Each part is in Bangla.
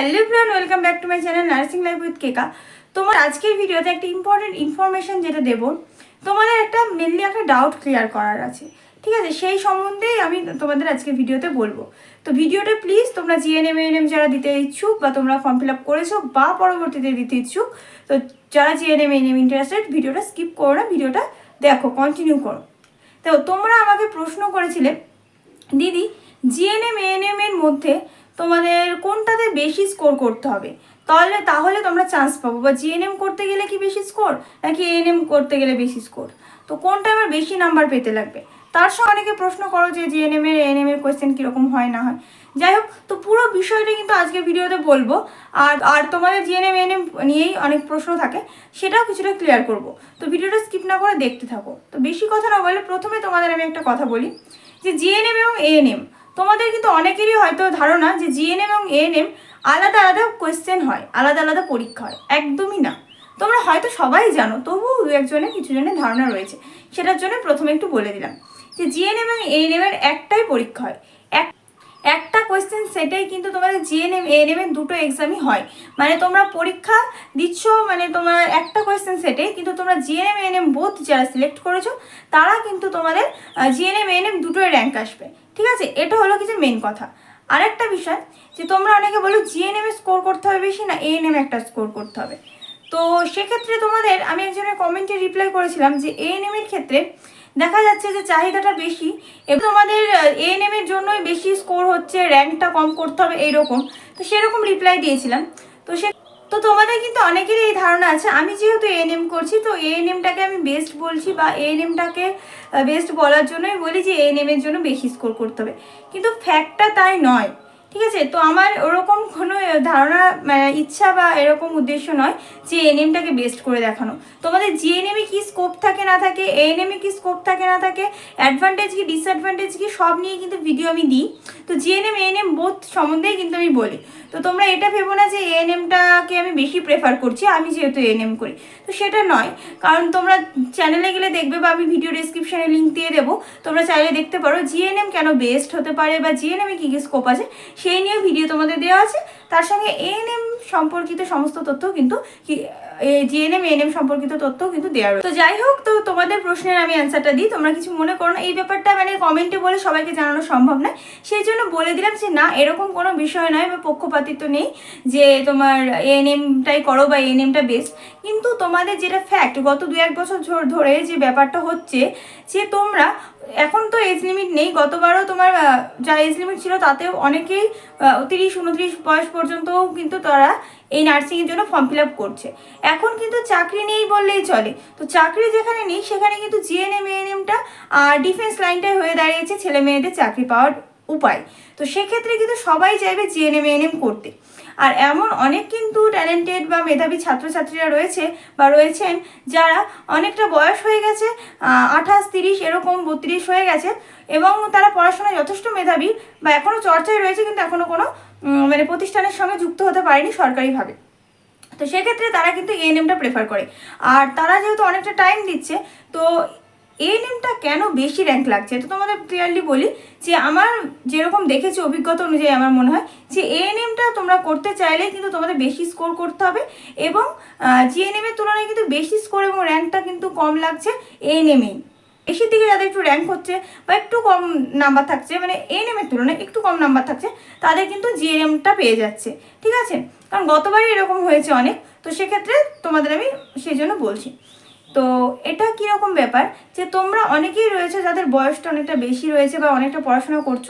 Hello everyone welcome back to my channel nursing life with Keka তোমার আজকের ভিডিওতে একটা ইম্পর্টেন্ট ইনফরমেশন যেটা দেবো। তোমাদের একটা মেনলি একটা ডাউট ক্লিয়ার করার আছে। ঠিক আছে, সেই সম্বন্ধেই আমি তোমাদের আজকে ভিডিওতে বলব। তো ভিডিওটা প্লিজ তোমরা জিএনএম এএনএম যারা দিতে ইচ্ছুক বা তোমরা ফর্ম ফিল আপ করেছ বা পরবর্তীতে দিতে ইচ্ছুক, তো যারা জিএনএম এএনএম ইন্টারেস্টেড ভিডিওটা স্কিপ করো না, ভিডিওটা দেখো কন্টিনিউ করো। তো তোমরা আমাকে প্রশ্ন করেছিলে, দিদি জিএনএম এএনএম এর মধ্যে তোমাদের কোনটাতে বেশি স্কোর করতে হবে? তাহলে তাহলে তোমরা চান্স পাবো। বা জিএনএম করতে গেলে কি বেশি স্কোর নাকি এএনএম করতে গেলে বেশি স্কোর তো কোনটা আমার বেশি নাম্বার পেতে লাগবে? তার সঙ্গে অনেকে প্রশ্ন করো যে জিএনএম এর এএনএম এর কোয়েশ্চেন কীরকম হয়, না হয়। যাই হোক, তো পুরো বিষয়টা কিন্তু আজকের ভিডিওতে বলব। আর আর তোমাদের জিএনএম এএনএম নিয়েই অনেক প্রশ্ন থাকে। সেটাও কিছুটা ক্লিয়ার করব। তো ভিডিওটা স্কিপ না করে দেখতে থাকো। তো বেশি কথা না বলে প্রথমে তোমাদের আমি একটা কথা বলি। যে জিএনএম এবং এএনএম তোমাদের কিন্তু অনেকেরই হয়তো ধারণা যে জিএনএম এবং এএনএম আলাদা আলাদা কোয়েশ্চেন হয়, আলাদা আলাদা পরীক্ষা হয়। একদমই না। তোমরা হয়তো সবাই জানো, তবুও দু একজনের কিছু জনের ধারণা রয়েছে। সেটার জন্য প্রথমে একটু বলে দিলাম যে জিএনএম এবং এএনএম এর একটাই পরীক্ষা হয়। এক, একটা কোয়েশ্চেন সেটাই কিন্তু তোমাদের জিএনএম এএনএম এর দুটো এক্সামই হয়। মানে তোমরা পরীক্ষা দিচ্ছ মানে তোমার একটা কোয়েশ্চেন সেটে কিন্তু তোমরা জিএনএম এএনএম বোথ যারা সিলেক্ট করেছ, তারা কিন্তু তোমাদের জিএনএম এএনএম দুটোই র্যাঙ্ক আসবে। ঠিক আছে? এটা হলো কিছু মেন কথা। আরেকটা বিষয়, যে তোমরা অনেকে বলো জিএনএম স্কোর করতে হবে বেশি না এএনএম একটা স্কোর করতে হবে। তো সেক্ষেত্রে তোমাদের, আমি একজনের কমেন্টে রিপ্লাই করেছিলাম যে এএনএম এর ক্ষেত্রে দেখা যাচ্ছে যে চাহিদাটা বেশি এবং তোমাদের এএনএম এর জন্যই বেশি স্কোর হচ্ছে র্যাঙ্কটা কম করতে হবে, এইরকম। তো সেরকম রিপ্লাই দিয়েছিলাম। তো সে তো তোমাদের কিন্তু অনেকেরই এই ধারণা আছে। আমি যেহেতু এএনএম করছি, তো এএনএমটাকে আমি বেস্ট বলছি বা এএনএমটাকে বেস্ট বলার জন্যই বলি যে এএনএমের জন্য বেশি স্কোর করতে হবে। কিন্তু ফ্যাক্টটা তাই নয়। ঠিক আছে? তো আমার ওরকম কোনো ধারণা ইচ্ছা বা এরকম উদ্দেশ্য নয় যে এনএমটাকে বেস্ট করে দেখানো। তোমাদের জিএনএমে কি স্কোপ থাকে, না থাকে? এএনএমে কি স্কোপ থাকে, না থাকে? অ্যাডভান্টেজ কি ডিসঅ্যাডভান্টেজ কি, সব নিয়ে কিন্তু ভিডিও আমি দিই। তো জিএনএম এএনএম বোথ সম্বন্ধেই কিন্তু আমি বলি। তো তোমরা এটা ভেবো না যে এএনএমটাকে আমি বেশি প্রেফার করছি, আমি যেহেতু এএনএম করি। তো সেটা নয়। কারণ তোমরা চ্যানেলে গেলে দেখবে বা আমি ভিডিও ডিসক্রিপশানে লিঙ্ক দিয়ে দেবো। তোমরা চাইলে দেখতে পারো জিএনএম কেন বেস্ট হতে পারে বা জিএনএমে কী কী স্কোপ আছে সেই নিয়ে ভিডিও তোমাদের দেওয়া আছে। তার সঙ্গে এএনএম সম্পর্কিত সমস্ত তথ্য কিন্তু জিএনএম এএনএম সম্পর্কিত তথ্য কিন্তু দেওয়া রয়েছে। তো যাই হোক, তো তোমাদের প্রশ্নের আমি অ্যান্সারটা দিই। তোমরা কিছু মনে করো না। এই ব্যাপারটা মানে কমেন্টে বলে সবাইকে জানানো সম্ভব নয় সেই জন্য বলে দিলাম যে, না, এরকম কোনো বিষয় নয় বা পক্ষপাতিত্ব নেই যে তোমার এএনএমটাই করো বা এএনএমটা বেস্ট কিন্তু তোমাদের যেটা ফ্যাক্ট গত দু এক বছর ধরে যে ব্যাপারটা হচ্ছে যে তোমরা এখন তো এজ লিমিট নেই, গতবারও তোমার যা এজ লিমিট ছিল তাতেও অনেকেই তিরিশ, উনত্রিশ বয়স পর্যন্তও কিন্তু তারা এই নার্সিংয়ের জন্য ফর্ম ফিল আপ করছে। এখন কিন্তু চাকরি নেই বললেই চলে। তো চাকরি যেখানে নেই, সেখানে কিন্তু জিএনএম এএনএমটা আর ডিফেন্স লাইনটাই হয়ে দাঁড়িয়েছে ছেলে মেয়েদের চাকরি পাওয়ার উপায়। তো সেক্ষেত্রে কিন্তু সবাই চাইবে জিএনএম এএনএম করতে। আর এমন অনেক কিন্তু ট্যালেন্টেড বা মেধাবী ছাত্রছাত্রীরা রয়েছে বা রয়েছেন যারা অনেকটা বয়স হয়ে গেছে আঠাশ, তিরিশ, এরকম বত্রিশ হয়ে গেছে এবং তারা পড়াশোনায় যথেষ্ট মেধাবী বা এখনও চর্চায় রয়েছে কিন্তু এখনও কোনো মানে প্রতিষ্ঠানের সঙ্গে যুক্ত হতে পারেনি সরকারিভাবে। তো সেক্ষেত্রে তারা কিন্তু এএনএমটা প্রেফার করে। আর তারা যেহেতু অনেকটা টাইম দিচ্ছে, তো এএনএমটা কেন বেশি র্যাঙ্ক লাগছে? তো তোমাদের ক্লিয়ারলি বলি যে আমার যেরকম দেখেছি অভিজ্ঞতা অনুযায়ী আমার মনে হয় যে এএনএমটা তোমরা করতে চাইলে কিন্তু তোমাদের বেশি স্কোর করতে হবে এবং জিএনএম এর তুলনায় কিন্তু বেশি স্কোর এবং র্যাঙ্কটা কিন্তু কম লাগছে এএনএমেই বেশির দিকে যাদের একটু র্যাঙ্ক হচ্ছে বা একটু কম নাম্বার থাকছে মানে এএনএম এর তুলনায় একটু কম নাম্বার থাকছে, তাদের কিন্তু জিএনএমটা পেয়ে যাচ্ছে, ঠিক আছে? কারণ গতবারই এরকম হয়েছে অনেক, তো সেক্ষেত্রে তোমাদের আমি সেই জন্য বলছি। তো এটা কীরকম ব্যাপার? যে তোমরা অনেকেই রয়েছে যাদের বয়সটা অনেকটা বেশি রয়েছে বা অনেকটা পড়াশোনা করছ,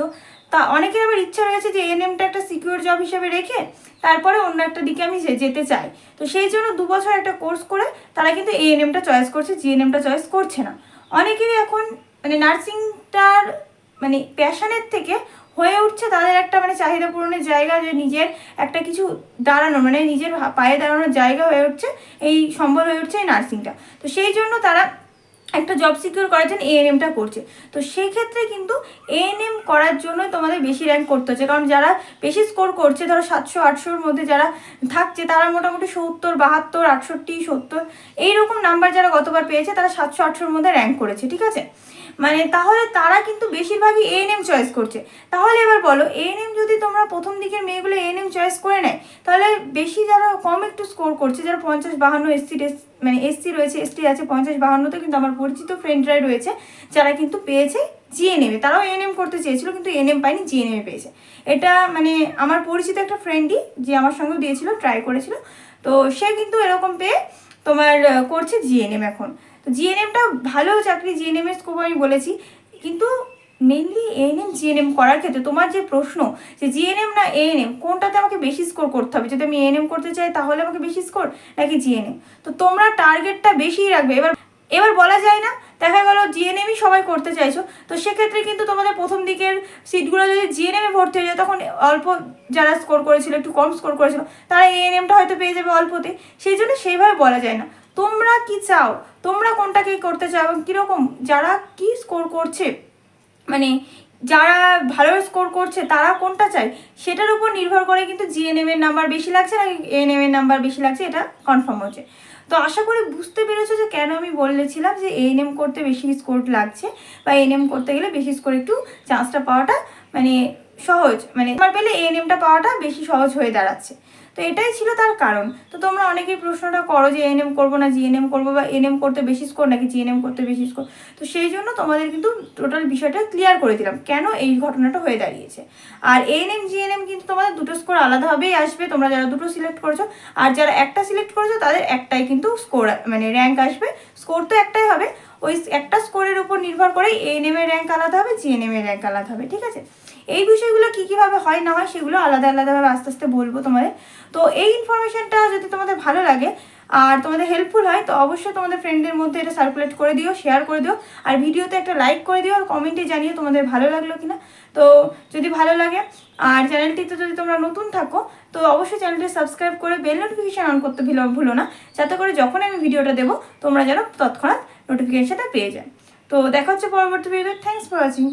তা অনেকের আবার ইচ্ছা রয়েছে যে এএনএমটা একটা সিকিউর জব হিসেবে রেখে তারপরে অন্য একটা দিকে আমি যেতে চাই। তো সেই জন্য দু বছর একটা কোর্স করে তারা কিন্তু এএনএমটা চয়েস করছে জিএনএমটা চয়েস করছে না। অনেকেরই এখন মানে নার্সিংটার মানে প্যাশনের থেকে হয়ে উঠছে তাদের একটা মানে চাহিদা পূরণের জায়গা যে নিজের একটা কিছু দাঁড়ানো মানে নিজের পায়ে দাঁড়ানোর জায়গা হয়ে উঠছে, এই সম্বল হয়ে উঠছে এই নার্সিংটা। তো সেই জন্য তারা একটা জব সিকিউর করার জন্য এএনএমটা করছে। তো সেই ক্ষেত্রে কিন্তু এএনএম করার জন্য তোমাদের বেশি র্যাঙ্ক করতে হচ্ছে। কারণ যারা বেশি স্কোর করছে, ধরো সাতশো, আটশোর মধ্যে যারা থাকছে, তারা মোটামুটি সত্তর, বাহাত্তর, আটষট্টি, সত্তর, এইরকম নাম্বার যারা গতবার পেয়েছে, তারা সাতশো, আটশোর মধ্যে র্যাঙ্ক করেছে, ঠিক আছে? মানে তাহলে তারা কিন্তু বেশিরভাগই এএনএম চয়েস করছে। তাহলে এবার বলো এএনএম যদি তোমরা প্রথম দিকের মেয়েগুলো এএনএম চয়েস করে নেয়, তাহলে বেশি যারা কম একটু স্কোর করছে, যারা পঞ্চাশ বাহান্ন এসসি মানে এসসি রয়েছে এসটি আছে, পঞ্চাশ বাহান্নতে কিন্তু আমার পরিচিত ফ্রেন্ডরাই রয়েছে, যারা কিন্তু পেয়েছে জিএনএমে তারাও এএনএম করতে চেয়েছিল, কিন্তু এনএম পায়নি জিএনএমে পেয়েছে। এটা মানে আমার পরিচিত একটা ফ্রেন্ডই যে আমার সঙ্গেও দিয়েছিল ট্রাই করেছিল। তো সে কিন্তু এরকম পেয়ে তোমার করছে জিএনএম এখন। তো জিএনএমটা ভালো চাকরি জিএনএম এর স্কোপ আমি বলেছি। কিন্তু মেনলি এএনএম জিএনএম করার ক্ষেত্রে তোমার যে প্রশ্ন যে জিএনএম না এএনএম কোনটাতে আমাকে বেশি স্কোর করতে হবে? যদি আমি এএনএম করতে চাই, তাহলে আমাকে বেশি স্কোর নাকি জিএনএম তো তোমরা টার্গেটটা বেশিই রাখবে। এবার এবার বলা যায় না, দেখা গেল জিএনএমই সবাই করতে চাইছো। তো সেক্ষেত্রে কিন্তু তোমাদের প্রথম দিকের সিটগুলো যদি জিএনএমে ভর্তি হয়ে যায়, তখন অল্প যারা স্কোর করেছিল, একটু কম স্কোর করেছিল, তারা এএনএমটা হয়তো পেয়ে যাবে অল্পতে। সেই জন্য সেইভাবে বলা যায় না। তোমরা কি চাও? তোমরা কোনটাকে করতে চাও? এবং কীরকম? যারা কি স্কোর করছে? মানে যারা ভালো স্কোর করছে, তারা কোনটা চায়? সেটার উপর নির্ভর করে কিন্তু জিএনএম এর নাম্বার বেশি লাগছে নাকি এএনএম এর নাম্বার বেশি লাগছে, এটা কনফার্ম হচ্ছে। তো আশা করি বুঝতে পেরেছ যে কেন আমি বলেছিলাম যে এএনএম করতে বেশি স্কোর লাগছে বা এএনএম করতে গেলে বেশি স্কোর একটু চান্সটা পাওয়াটা মানে সহজ। মানে আমার পেলে এএনএমটা পাওয়াটা বেশি সহজ হয়ে দাঁড়াচ্ছে। তো এটাই ছিল তার কারণ। তো তোমরা অনেকেই প্রশ্নটা করো যে এএনএম করব না জিএনএম করব বা এনএম করতে বেশি স্কোর নাকি জিএনএম করতে বেশি স্কোর তো সেই জন্য তোমাদের কিন্তু টোটাল বিষয়টা ক্লিয়ার করে দিলাম, কেন এই ঘটনাটা হয়ে দাঁড়িয়েছে। আর এএনএম জিএনএম কিন্তু তোমাদের দুটো স্কোর আলাদাভাবেই আসবে, তোমরা যারা দুটো সিলেক্ট করেছ। আর যারা একটা সিলেক্ট করেছ, তাদের একটাই কিন্তু স্কোর মানে র্যাঙ্ক আসবে। স্কোর তো একটাই হবে, ওই একটা স্কোরের উপর নির্ভর করেই এএনএম এর র্যাঙ্ক আলাদা হবে জিএনএম এর র্যাঙ্ক আলাদা হবে, ঠিক আছে? এই বিষয়গুলো কী কীভাবে হয়, না হয় সেগুলো আলাদা আলাদাভাবে আস্তে আস্তে বলব তোমাদের। তো এই ইনফরমেশনটা যদি তোমাদের ভালো লাগে আর তোমাদের হেল্পফুল হয়, তো অবশ্যই তোমাদের ফ্রেন্ডদের মধ্যে এটা সার্কুলেট করে দিও শেয়ার করে দিও। আর ভিডিওতে একটা লাইক করে দিও আর কমেন্টে জানিও তোমাদের ভালো লাগল কিনা। তো যদি ভালো লাগে আর চ্যানেলটিতে যদি তোমরা নতুন থাকো, তো অবশ্যই চ্যানেলটি সাবস্ক্রাইব করে বেল নোটিফিকেশান অন করতে ভুলো ভুলো না। যাতে করে যখন আমি ভিডিওটা দেবো, তোমরা যেন তৎক্ষণাৎ নোটিফিকেশানটা পেয়ে যায় তো দেখা হচ্ছে পরবর্তী ভিডিওতে থ্যাংকস ফর ওয়াচিং